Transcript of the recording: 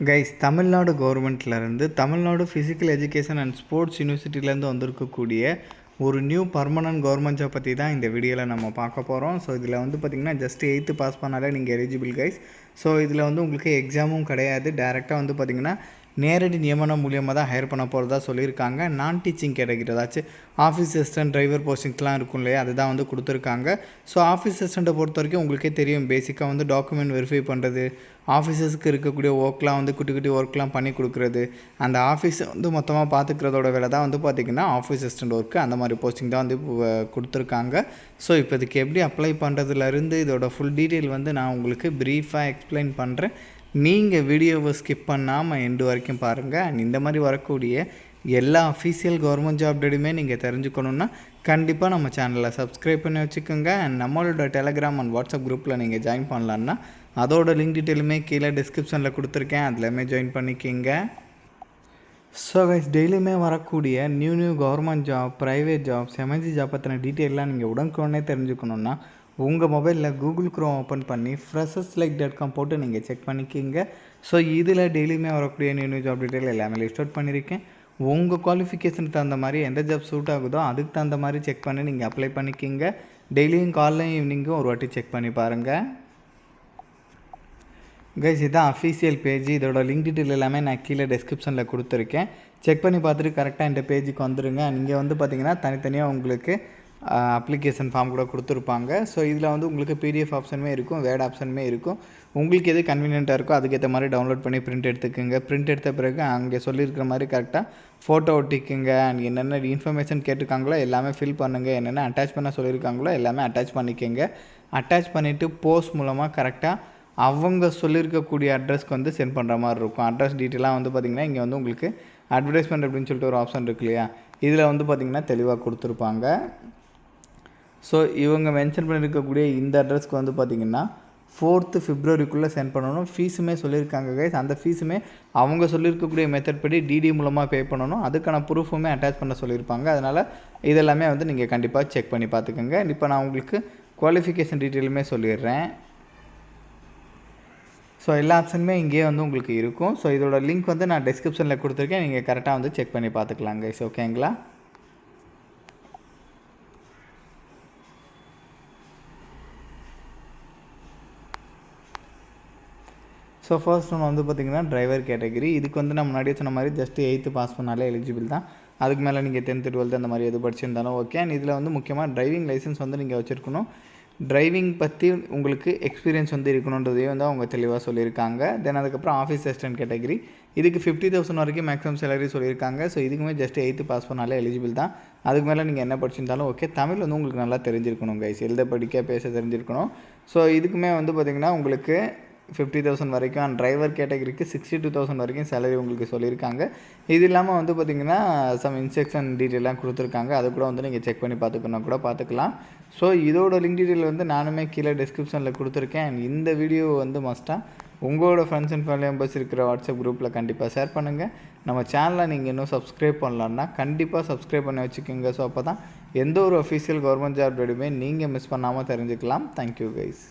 Guys Tamil Nadu கவர்மெண்ட்லேருந்து Tamil Nadu physical education and sports யூனிவர்சிட்டிலேருந்து வந்திருக்கக்கூடிய ஒரு நியூ பர்மனன்ட் கவர்மெண்ட் ஜாப் பற்றி தான் இந்த வீடியோவில் நம்ம பார்க்க போகிறோம் ஸோ இதில் வந்து பார்த்திங்கன்னா ஜஸ்ட் எயித்து பாஸ் பண்ணாலே நீங்கள் எலிஜிபிள் கைஸ் ஸோ இதில் வந்து உங்களுக்கு எக்ஸாமும் கிடையாது. டேரெக்டாக வந்து பார்த்திங்கன்னா நேரடி நியமனம் மூலியமாக தான் ஹையர் பண்ண போகிறதா சொல்லியிருக்காங்க. நான் டீச்சிங் கேட்டகிரி ஏதாச்சும் ஆஃபீஸ் அசிஸ்டன்ட் டிரைவர் போஸ்டிங்ஸ்லாம் இருக்கும் இல்லையா? அதுதான் வந்து கொடுத்துருக்காங்க. ஸோ ஆஃபீஸ் அசிஸ்டண்ட்டை பொறுத்த வரைக்கும் உங்களுக்கே தெரியும். பேசிக்காக வந்து டாக்குமெண்ட் வெரிஃபை பண்ணுறது ஆஃபீஸஸ்க்கு இருக்கக்கூடிய ஒர்க்லாம் வந்து குட்டி குட்டி ஒர்க்லாம் பண்ணி கொடுக்குறது அந்த ஆஃபீஸை வந்து மொத்தமாக பார்த்துக்கிறதோட வேலை தான் வந்து பார்த்திங்கன்னா ஆஃபீஸ் அசிஸ்டண்ட் ஒர்க்கு அந்த மாதிரி போஸ்டிங் தான் வந்து கொடுத்துருக்காங்க. ஸோ இப்போ இதுக்கு எப்படி அப்ளை பண்ணுறதுலேருந்து இதோட ஃபுல் டீட்டெயில் வந்து நான் உங்களுக்கு ப்ரீஃபாக எக்ஸ்பிளைன் பண்ணுறேன் நீங்கள் வீடியோவை ஸ்கிப் பண்ணாமல் எண்டு வரைக்கும் பாருங்கள் அண்ட் இந்த மாதிரி வரக்கூடிய எல்லா அஃபீஷியல் கவர்மெண்ட் ஜாப் டேட்டுமே நீங்கள் தெரிஞ்சுக்கணுன்னா கண்டிப்பாக நம்ம சேனலை சப்ஸ்கிரைப் பண்ணி வச்சுக்கோங்க. அண்ட் நம்மளோட டெலகிராம் அண்ட் வாட்ஸ்அப் குரூப்பில் நீங்கள் ஜாயின் பண்ணலான்னா அதோட லிங்க் டீட்டெயிலுமே கீழே டிஸ்கிரிப்ஷனில் கொடுத்துருக்கேன். அதுலேயுமே ஜாயின் பண்ணிக்கிங்க. ஸோ கைஸ் டெய்லியுமே வரக்கூடிய new new government job private jobs எமர்ஜி job பற்றின டீட்டெயிலாம் நீங்கள் உடனுக்குடனே தெரிஞ்சுக்கணுன்னா உங்கள் மொபைலில் கூகுள் க்ரோம் ஓப்பன் பண்ணி ஃப்ரெஷர்ஸ் லைக் டாட் காம் போட்டு நீங்கள் செக் பண்ணிக்கிங்க. ஸோ இதில் டெய்லியுமே வரக்கூடிய நியூ நியூ ஜாப் டீட்டெயில் எல்லாமே லிஸ்ட் அவுட் பண்ணியிருக்கேன். உங்கள் குவாலிஃபிகேஷனுக்கு தகுந்த மாதிரி எந்த ஜாப் சூட் ஆகுதோ அதுக்கு தகுந்த மாதிரி செக் பண்ணி நீங்கள் அப்ளை பண்ணிக்கிங்க. டெய்லியும் காலையும் ஈவினிங்கும் ஒரு வாட்டி செக் பண்ணி பாருங்கள் கைஸ் இதுதான் அஃபீஷியல் பேஜ் இதோட லிங்க் டீட்டெயில் எல்லாமே நான் கீழே டிஸ்கிரிப்ஷனில் கொடுத்துருக்கேன். செக் பண்ணி பார்த்துட்டு கரெக்டாக இந்த பேஜுக்கு வந்துடுங்க நீங்கள் வந்து பார்த்தீங்கன்னா தனித்தனியாக உங்களுக்கு அப்ளிகேஷன் ஃபார்ம் கூட கொடுத்துருப்பாங்க. ஸோ இதில் வந்து உங்களுக்கு பிடிஎஃப் ஆப்ஷனுமே இருக்கும் வேர்ட் ஆப்ஷனுமே இருக்கும். உங்களுக்கு எது கன்வீனியண்ட்டாக இருக்கோ அதுக்கேற்ற மாதிரி டவுன்லோட் பண்ணி பிரிண்ட் எடுத்துக்கோங்க. பிரிண்ட் எடுத்த பிறகு அங்கே சொல்லியிருக்கிற மாதிரி கரெக்டாக ஃபோட்டோ ஒட்டிக்குங்க. அண்ட் என்னென்ன இன்ஃபர்மேஷன் கேட்டிருக்காங்களோ எல்லாமே ஃபில் பண்ணுங்கள் என்னென்ன அட்டாச் பண்ண சொல்லியிருக்காங்களோ எல்லாமே அட்டாச் பண்ணிக்கோங்க. அட்டாச் பண்ணிவிட்டு போஸ்ட் மூலமாக கரெக்டாக அவங்க சொல்லியிருக்கக்கூடிய அட்ரஸ்க்கு வந்து சென்ட் பண்ணுற மாதிரி இருக்கும். அட்ரஸ் டீட்டெயிலாக வந்து பார்த்திங்கன்னா இங்கே வந்து உங்களுக்கு அட்வர்டைஸ்மெண்ட் அப்படின்னு சொல்லிட்டு ஒரு ஆப்ஷன் இருக்கு இல்லையா? இதில் வந்து பார்த்திங்கன்னா தெளிவாக கொடுத்துருப்பாங்க. ஸோ இவங்க மென்ஷன் பண்ணியிருக்கக்கூடிய இந்த அட்ரஸ்க்கு வந்து பார்த்திங்கன்னா ஃபோர்த்து ஃபிப்ரவரிக்குள்ளே சென்ட் பண்ணணும். ஃபீஸுமே சொல்லியிருக்காங்க கைஸ் அந்த ஃபீஸுமே அவங்க சொல்லியிருக்கக்கூடிய மெத்தட் படி டிடி மூலமாக பே பண்ணணும். அதுக்கான ப்ரூஃபுமே அட்டாச் பண்ண சொல்லியிருப்பாங்க அதனால் இதெல்லாமே வந்து நீங்கள் கண்டிப்பாக செக் பண்ணி பார்த்துக்கோங்க இப்போ நான் உங்களுக்கு குவாலிஃபிகேஷன் டீட்டெயிலுமே சொல்லிடுறேன். ஸோ எல்லா ஆப்ஷனுமே இங்கேயே வந்து உங்களுக்கு இருக்கும். ஸோ இதோட லிங்க் வந்து நான் டிஸ்கிரிப்ஷனில் கொடுத்துருக்கேன். நீங்கள் கரெக்டாக வந்து செக் பண்ணி பார்த்துக்கலாங்க ஸோ ஓகேங்களா ஸோ ஃபர்ஸ்ட் ஒன்று வந்து பார்த்திங்கன்னா டிரைவர் கேட்டகரி இதுக்கு வந்து நான் முன்னாடியே சொன்ன மாதிரி ஜஸ்ட் எயித்து பாஸ் பண்ணாலே எலிஜிபிள் தான். அதுக்கு மேலே நீங்கள் டென்த்து டுவெல்த்து அந்த மாதிரி எது படிச்சிருந்தாலும் ஓகே அண்ட் இதில் வந்து முக்கியமாக டிரைவிங் லைசன்ஸ் வந்து நீங்கள் வச்சுருக்கணும். டிரைவிங் பற்றி உங்களுக்கு எக்ஸ்பீரியன்ஸ் வந்து இருக்கணுன்றதையும் வந்து அவங்க தெளிவாக சொல்லியிருக்காங்க. தென் அதுக்கப்புறம் ஆஃபீஸ் அசிஸ்டன்ட் கேட்டகரி இதுக்கு ஃபிஃப்டி தௌசண்ட் வரைக்கும் மேக்ஸிமம் சேலரி சொல்லியிருக்காங்க. ஸோ இதுக்குமே ஜஸ்ட் எயித்து பாஸ் பண்ணாலே எலிஜிபிள் தான். அதுக்கு மேலே நீங்கள் என்ன படிச்சிருந்தாலும் ஓகே தமிழ் வந்து உங்களுக்கு நல்லா தெரிஞ்சிருக்கணும் கைஸ் எழுத படிக்க பேச தெரிஞ்சிருக்கணும். ஸோ இதுக்குமே வந்து பார்த்திங்கன்னா உங்களுக்கு ஃபிஃப்டி தௌசண்ட் வரைக்கும் அண்ட் டிரைவர் கேட்டகரிக்கு சிக்ஸ்டி டூ தௌசண்ட் வரைக்கும் சேலரி உங்களுக்கு சொல்லியிருக்காங்க. இது இல்லாமல் வந்து பார்த்திங்கன்னா சம் இன்ஸ்ட்ரக்ஷன் டீட்டெயிலாம் கொடுத்துருக்காங்க. அது கூட வந்து நீங்கள் செக் பண்ணி பார்த்துக்கணும் கூட பார்த்துக்கலாம். ஸோ இதோட லிங்க் டீட்டெயில் வந்து நானுமே கீழே டிஸ்கிரிப்ஷனில் கொடுத்துருக்கேன். அண்ட் இந்த வீடியோ வந்து மஸ்ட்டாக உங்களோட ஃப்ரெண்ட்ஸ் அண்ட் ஃபேமிலி மெம்பர்ஸ் இருக்கிற வாட்ஸ்அப் குரூப்பில் கண்டிப்பாக ஷேர் பண்ணுங்கள் நம்ம சேனலை நீங்கள் இன்னும் சப்ஸ்கிரைப் பண்ணலான்னா கண்டிப்பாக சப்ஸ்கிரைப் பண்ணி வச்சுக்கோங்க. ஸோ அப்போ தான் எந்த ஒரு அஃபீஷியல் கவர்மெண்ட் ஜாப் ரெடியுமே நீங்கள் மிஸ் பண்ணாமல் தெரிஞ்சுக்கலாம். Thank you guys